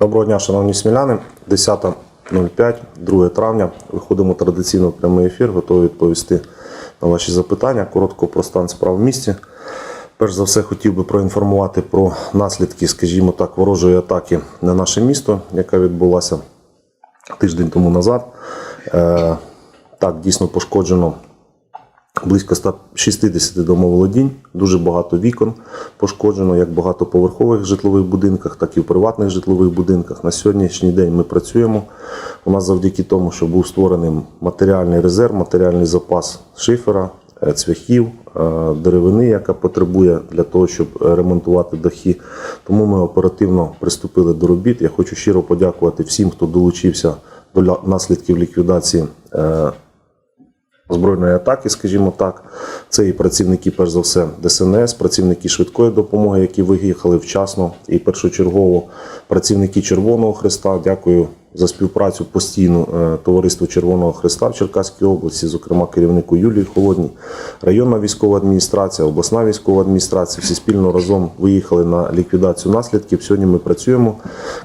Доброго дня, шановні сміляни. 10.05, 2 травня. Виходимо традиційно в прямий ефір, готові відповісти на ваші запитання. Коротко про стан справ в місті. Перш за все, хотів би проінформувати про наслідки, скажімо так, ворожої атаки на наше місто, яка відбулася тиждень тому назад. Е, так, дійсно пошкоджено близько 160 домоволодінь, дуже багато вікон пошкоджено, як в багатоповерхових житлових будинках, так і в приватних житлових будинках. На сьогоднішній день ми працюємо. У нас завдяки тому, що був створений матеріальний резерв, матеріальний запас шифера, е, цвяхів, е, деревини, яка потребує для того, щоб ремонтувати дахи. Тому ми оперативно приступили до робіт. Я хочу щиро подякувати всім, хто долучився до наслідків ліквідації е, збройної атаки, скажімо так. Це і працівники, перш за все, ДСНС, працівники швидкої допомоги, які виїхали вчасно, і першочергово працівники Червоного Христа. Дякую за співпрацю постійну е, товариству Червоного Христа в Черкаській області, зокрема керівнику Юлії Холодній, районна військова адміністрація, обласна військова адміністрація. Всі спільно разом виїхали на ліквідацію наслідків. Сьогодні ми працюємо.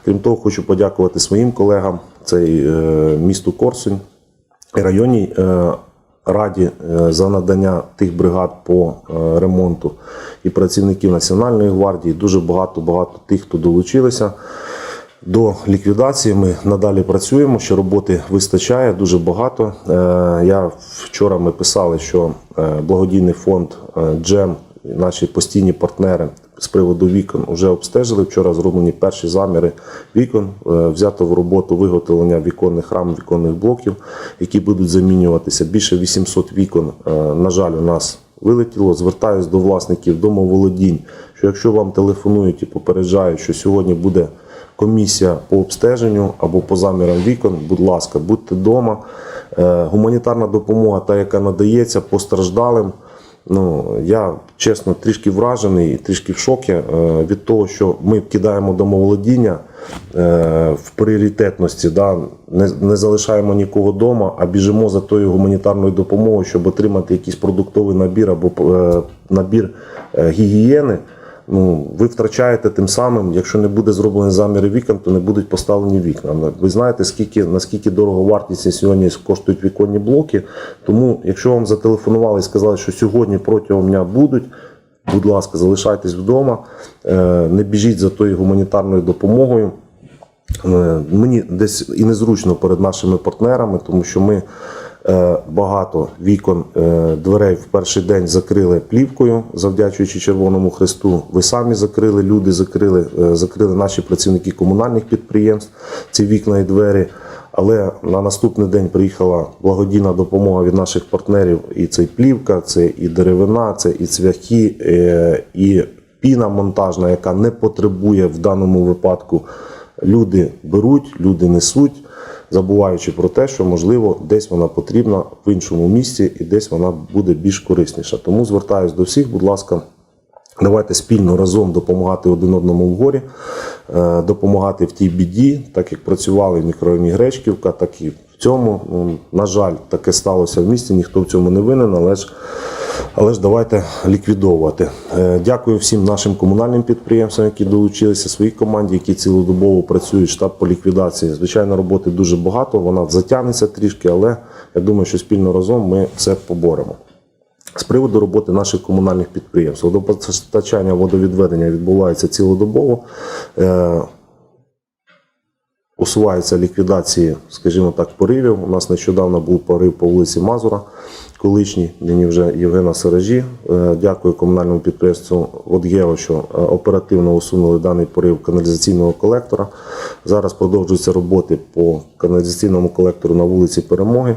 Крім того, хочу подякувати своїм колегам. Це е, місту Корсунь, і районній е, раді е, за надання тих бригад по е, ремонту і працівників Національної гвардії. Дуже багато багато тих, хто долучилися. До ліквідації ми надалі працюємо, що роботи вистачає дуже багато. Е, Я вчора ми писали, що благодійний фонд Джем, наші постійні партнери з приводу вікон вже обстежили. Вчора зроблені перші заміри вікон. Е, Взято в роботу виготовлення віконних рам, віконних блоків, які будуть замінюватися. Більше 800 вікон, е, на жаль, у нас вилетіло. Звертаюсь до власників домоволодінь, що якщо вам телефонують і попереджають, що сьогодні буде комісія по обстеженню або по замірам вікон, будь ласка, будьте вдома. Гуманітарна допомога, та, яка надається постраждалим. Ну, я чесно трішки вражений, трішки в шокі е, від того, що ми кидаємо домоволодіння е, в пріоритетності, да, не, не залишаємо нікого вдома, а біжимо за тою гуманітарною допомогою, щоб отримати якийсь продуктовий набір або е, набір гігієни. Ну, ви втрачаєте тим самим, якщо не буде зроблені заміри вікон, то не будуть поставлені вікна. Ви знаєте, скільки наскільки дорого вартість сьогодні коштують віконні блоки. Тому, якщо вам зателефонували і сказали, що сьогодні протягом дня будуть, будь ласка, залишайтесь вдома, е, не біжіть за тою гуманітарною допомогою. Е, Мені десь і незручно перед нашими партнерами, тому що ми багато вікон е, дверей в перший день закрили плівкою, завдячуючи Червоному Христу. Ви самі закрили, люди закрили, е, закрили наші працівники комунальних підприємств ці вікна і двері. Але на наступний день приїхала благодійна допомога від наших партнерів. І це і плівка, це і деревина, це і цвяхи, е, і піна монтажна, яка не потребує в даному випадку. Люди беруть, люди несуть, забуваючи про те, що можливо десь вона потрібна в іншому місці і десь вона буде більш корисніша. Тому звертаюся до всіх, будь ласка. Давайте спільно разом допомагати один одному в горі, е, допомагати в тій біді, так як працювали в Гречківка, так і цьому. Ну, На жаль, таке сталося в місті, ніхто в цьому не винен, але ж, але ж давайте ліквідовувати. Е, Дякую всім нашим комунальним підприємствам, які долучилися, своїй команді, які цілодобово працюють, штаб по ліквідації. Звичайно, роботи дуже багато, вона затягнеться трішки, але я думаю, що спільно разом ми це поборемо. З приводу роботи наших комунальних підприємств, водопостачання, водовідведення відбувається цілодобово. Усуваються ліквідації, скажімо так, поривів. У нас нещодавно був порив по вулиці Мазура, колишній, нині вже Євгена Саражі. Е, Дякую комунальному підприємству Водгео, що е, оперативно усунули даний порив каналізаційного колектора. Зараз продовжуються роботи по каналізаційному колектору на вулиці Перемоги.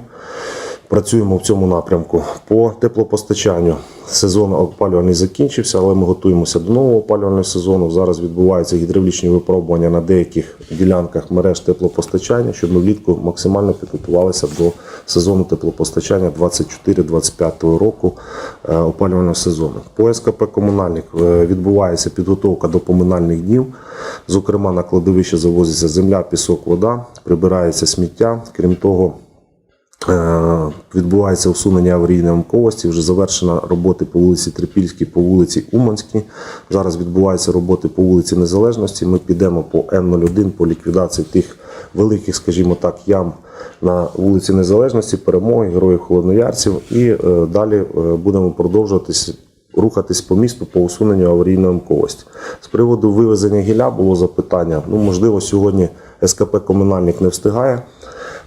Працюємо в цьому напрямку. По теплопостачанню сезон опалювальний закінчився, але ми готуємося до нового опалювального сезону. Зараз відбуваються гідравлічні випробування на деяких ділянках мереж теплопостачання, щоб ми влітку максимально підготувалися до сезону теплопостачання 24-25 року е, опалювального сезону. По СКП комунальник е, відбувається підготовка до поминальних днів. Зокрема, на кладовище завозиться земля, пісок, вода, прибирається сміття. Крім того, Відбувається усунення аварійної ямковості. Вже завершена роботи по вулиці Трипільській, по вулиці Уманській. Зараз відбуваються роботи по вулиці Незалежності. Ми підемо по Н01 по ліквідації тих великих, скажімо так, ям на вулиці Незалежності, перемоги, героїв Холодноярців. І е, далі е, будемо продовжуватись. Рухатись по місту по усуненню аварійної ямковості. З приводу вивезення гілля було запитання. Ну, можливо, сьогодні СКП комунальник не встигає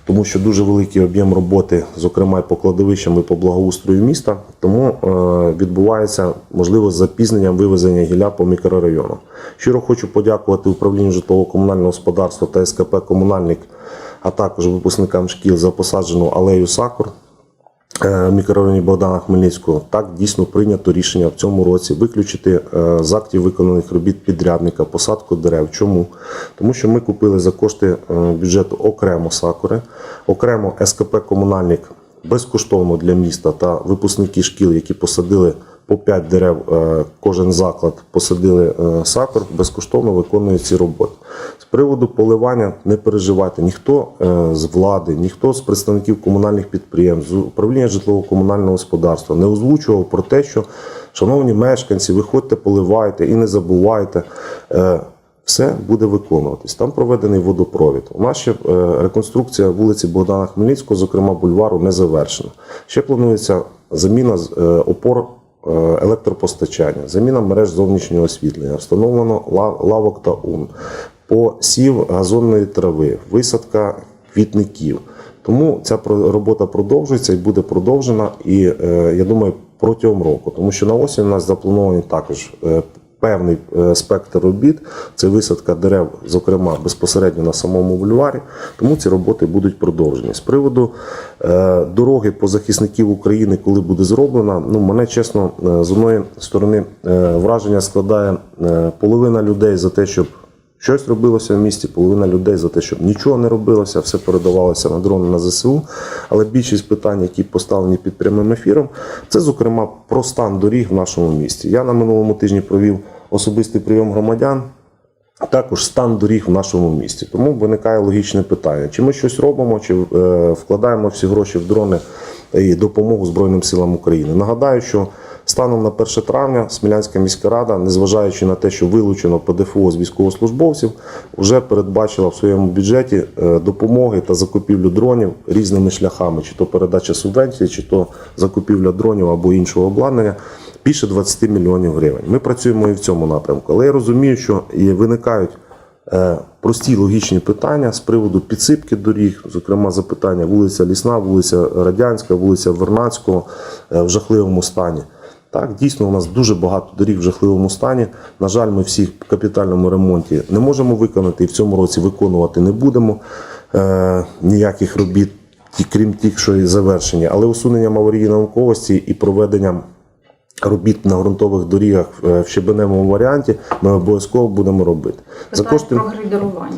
тому що дуже великий об'єм роботи, зокрема по кладовищам і по благоустрою міста. Тому е, відбувається можливо з запізненням вивезення гілля по мікрорайону. Щиро хочу подякувати управлінню житлово-комунального господарства та СКП Комунальник, а також випускникам шкіл за посаджену алею Сакур. Е, мікрорайоні Богдана Хмельницького так дійсно прийнято рішення в цьому році виключити е, з актів виконаних робіт підрядника посадку дерев. Чому? Тому що ми купили за кошти е, бюджету окремо сакури, окремо СКП Комунальник безкоштовно для міста та випускники шкіл, які посадили по 5 дерев, е, кожен заклад посадили е, сакур, безкоштовно виконують ці роботи. З приводу поливання не переживайте, ніхто е, з влади, ніхто з представників комунальних підприємств, з управління житлово-комунального господарства не озвучував про те, що, шановні мешканці, виходьте, поливайте і не забувайте. Все буде виконуватись. Там проведений водопровід. У нас ще реконструкція вулиці Богдана Хмельницького, зокрема бульвару, не завершена. Ще планується заміна опор електропостачання, заміна мереж зовнішнього освітлення, встановлено ла- лавок та ун, посів газонної трави, висадка квітників. Тому ця робота продовжується і буде продовжена, і е, я думаю, протягом року, тому що на осінь у нас заплановані також. Певний е, спектр робіт, це висадка дерев, зокрема безпосередньо на самому бульварі, тому ці роботи будуть продовжені. З приводу е, дороги по захисників України, коли буде зроблена, ну мене чесно, е, з одної сторони враження складає половина людей за те, щоб Щось робилося в місті, половина людей за те, щоб нічого не робилося, все передавалося на дрони на ЗСУ. Але більшість питань, які поставлені під прямим ефіром, це зокрема про стан доріг в нашому місті. Я на минулому тижні провів особистий прийом громадян. Також стан доріг в нашому місті. Тому виникає логічне питання: чи ми щось робимо, чи е, вкладаємо всі гроші в дрони і допомогу Збройним силам України. Нагадаю, що станом на 1 травня Смілянська міська рада, незважаючи на те, що вилучено ПДФО з військовослужбовців, вже передбачила в своєму бюджеті е, допомоги та закупівлю дронів різними шляхами, чи то передача субвенції, чи то закупівля дронів або іншого обладнання. Більше 20 мільйонів гривень. Ми працюємо і в цьому напрямку. Але я розумію, що виникають е, прості логічні питання з приводу підсипки доріг, зокрема запитання вулиця Лісна, вулиця Радянська, вулиця Вернацького е, в жахливому стані. Так, дійсно, у нас дуже багато доріг в жахливому стані. На жаль, ми всіх в капітальному ремонті не можемо виконати і в цьому році виконувати не будемо е, ніяких робіт, крім тих, що і завершені. Але усуненням аварійної науковості і проведенням робіт на ґрунтових дорігах е, в щебеневому варіанті ми обов'язково будемо робити. За кошти про грейдерування.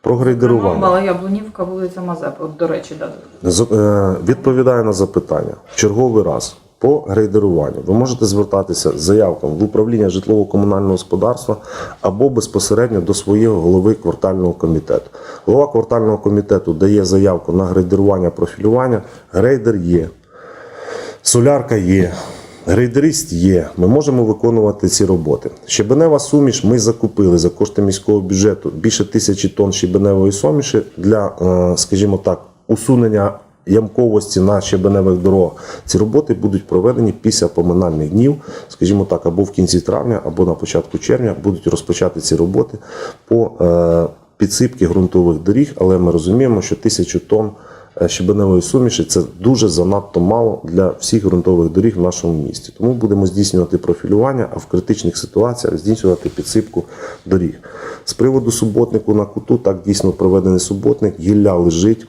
про грейдерування. Мала Яблунівка, вулиця Мазепи. До речі, да. З- е, Відповідаю на запитання в черговий раз. По грейдеруванню ви можете звертатися з заявками в управління житлово-комунального господарства або безпосередньо до свого голови квартального комітету. Голова квартального комітету дає заявку на грейдерування профілювання. Грейдер є, солярка є, грейдерист є. Ми можемо виконувати ці роботи. Щебенева суміш ми закупили за кошти міського бюджету більше тисячі тонн щебеневої суміші для, е, скажімо так, усунення ямковості на щебеневих дорогах. Ці роботи будуть проведені після поминальних днів, скажімо так, або в кінці травня, або на початку червня будуть розпочати ці роботи по е, підсипки ґрунтових доріг, але ми розуміємо, що тисячу тонн щебеневої суміші це дуже занадто мало для всіх ґрунтових доріг в нашому місті. Тому будемо здійснювати профілювання, а в критичних ситуаціях здійснювати підсипку доріг. З приводу суботнику на куту, так дійсно проведений суботник, гілля лежить.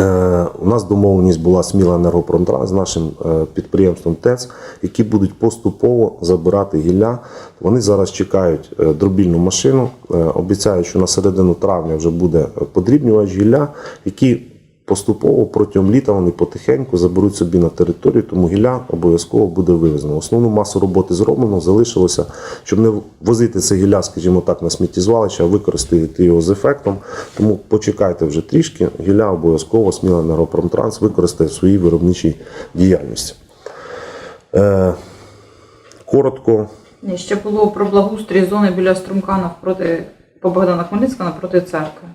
Е, У нас домовленість була Сміла енергопромтранс з нашим е, підприємством ТЕЦ, які будуть поступово забирати гілля. Вони зараз чекають е, дробільну машину. Е, Обіцяють, що на середину травня вже буде подрібнювач гілля, який поступово протягом літа вони потихеньку заберуть собі на територію, тому гілля обов'язково буде вивезено. Основну масу роботи зроблено, залишилося, щоб не возити це гілля, скажімо так, на сміттєзвалище, а використати його з ефектом. Тому почекайте вже трішки, гілля обов'язково Сміла Енергопромтранс використає в своїй виробничій діяльності. Е, коротко, ще було про благоустрій зони біля струмка навпроти по Богдана Хмельницького навпроти церкви.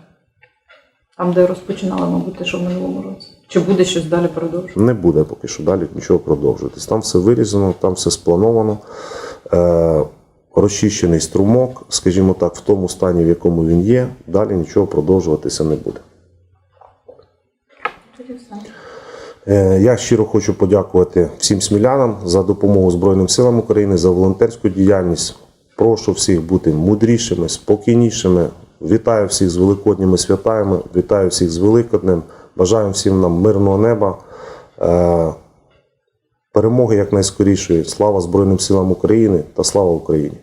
Там, де розпочинали, мабуть, те, що в минулому році. Чи буде щось далі продовжувати? Не буде поки що далі нічого продовжуватись. Там все вирізано, там все сплановано. Е, розчищений струмок, скажімо так, в тому стані, в якому він є, далі нічого продовжуватися не буде. Е, Я щиро хочу подякувати всім смілянам за допомогу Збройним силам України, за волонтерську діяльність. Прошу всіх бути мудрішими, спокійнішими. Вітаю всіх з великодніми святами, вітаю всіх з Великоднем. Бажаю всім нам мирного неба, е, перемоги якнайскорішої. Слава Збройним силам України та слава Україні!